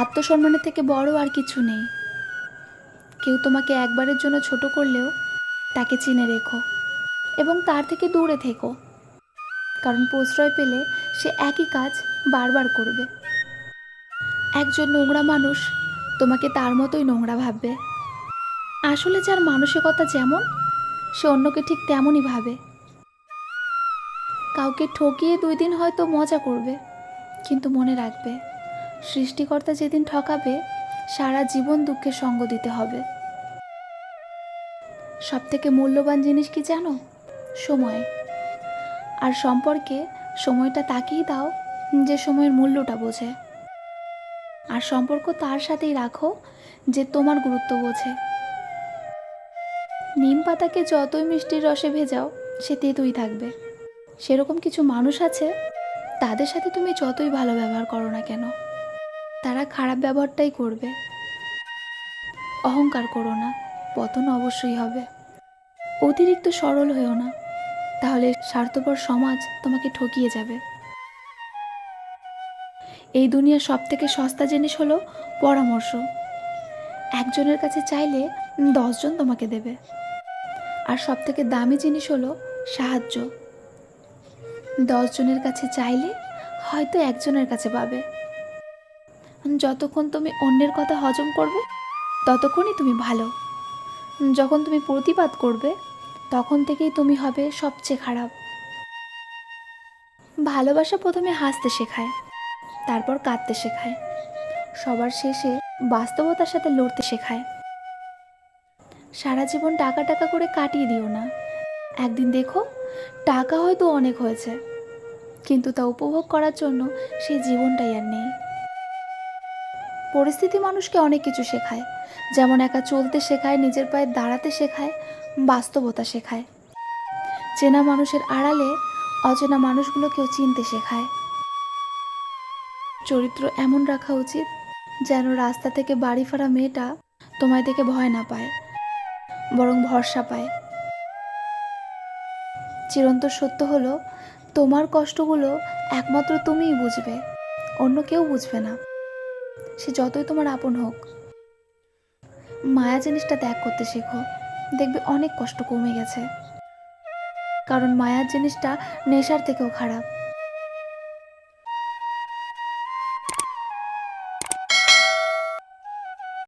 আত্মসম্মানের থেকে বড় আর কিছু নেই। কেউ তোমাকে একবারের জন্য ছোট করলেও তাকে চিনে রেখো এবং তার থেকে দূরে থেকো। কারণ প্রশ্রয় পেলে সে একই কাজ বারবার করবে। একজন নোংরা মানুষ তোমাকে তার মতোই নোংরা ভাববে। আসলে যার মানসিকতা যেমন, সে অন্যকে ঠিক তেমনই ভাবে। কাউকে ঠকিয়ে দুই দিন হয়তো মজা করবে, কিন্তু মনে রাখবে সৃষ্টিকর্তা যেদিন ঠকাবে, সারা জীবন দুঃখের সঙ্গ দিতে হবে। সব থেকে মূল্যবান জিনিস কি জানো? সময়। আর সম্পর্কে সময়টা তাকেই দাও যে সময়ের মূল্যটা বোঝে। আর সম্পর্ক তার সাথেই রাখো যে তোমার গুরুত্ব বোঝে। নিম পাতাকে যতই মিষ্টির রসে ভেজাও সে তেতুই থাকবে। সেরকম কিছু মানুষ আছে, তাদের সাথে তুমি যতই ভালো ব্যবহার করো না কেন। তারা খারাপ ব্যবহারটাই করবে। অহংকার করো না, পতন অবশ্যই হবে। অতিরিক্ত সরল হয়েও না, তাহলে স্বার্থপর সমাজ তোমাকে ঠকিয়ে যাবে। এই দুনিয়ার সব থেকে সস্তা জিনিস হলো পরামর্শ। একজনের কাছে চাইলে দশজন তোমাকে দেবে। আর সব থেকে দামি জিনিস হলো সাহায্য। দশজনের কাছে চাইলে হয়তো একজনের কাছে পাবে। যতক্ষণ তুমি অন্যের কথা হজম করবে, ততক্ষণই তুমি ভালো। যখন তুমি প্রতিবাদ করবে, তখন থেকেই তুমি হবে সবচেয়ে খারাপ। ভালোবাসা প্রথমে হাসতে শেখায়, তারপর কাঁদতে শেখায়। সবার শেষে বাস্তবতার সাথে লড়তে শেখায়। সারা জীবন টাকা টাকা করে কাটিয়ে দিও না। একদিন দেখো, টাকা হয়তো অনেক হয়েছে, কিন্তু তা উপভোগ করার জন্য সেই জীবনটাই আর নেই। পরিস্থিতি মানুষকে অনেক কিছু শেখায়। যেমন একা চলতে শেখায়, নিজের পায়ে দাঁড়াতে শেখায়, বাস্তবতা শেখায়। চেনা মানুষের আড়ালে অচেনা মানুষগুলোকেও চিনতে শেখায়। চরিত্র এমন রাখা উচিত যেন রাস্তা থেকে বাড়ি ফেরা মেয়েটা তোমায় দেখে ভয় না পায়, বরং ভরসা পায়। চিরন্ত সত্য হলো, তোমার কষ্টগুলো একমাত্র তুমিই বুঝবে, অন্য কেউ বুঝবে না। সে যতই তোমার আপন হোক। মায়া জিনিসটা ত্যাগ করতে শেখো। দেখবে অনেক কষ্ট কমে গেছে। কারণ মায়ার জিনিসটা নেশার থেকেও খারাপ।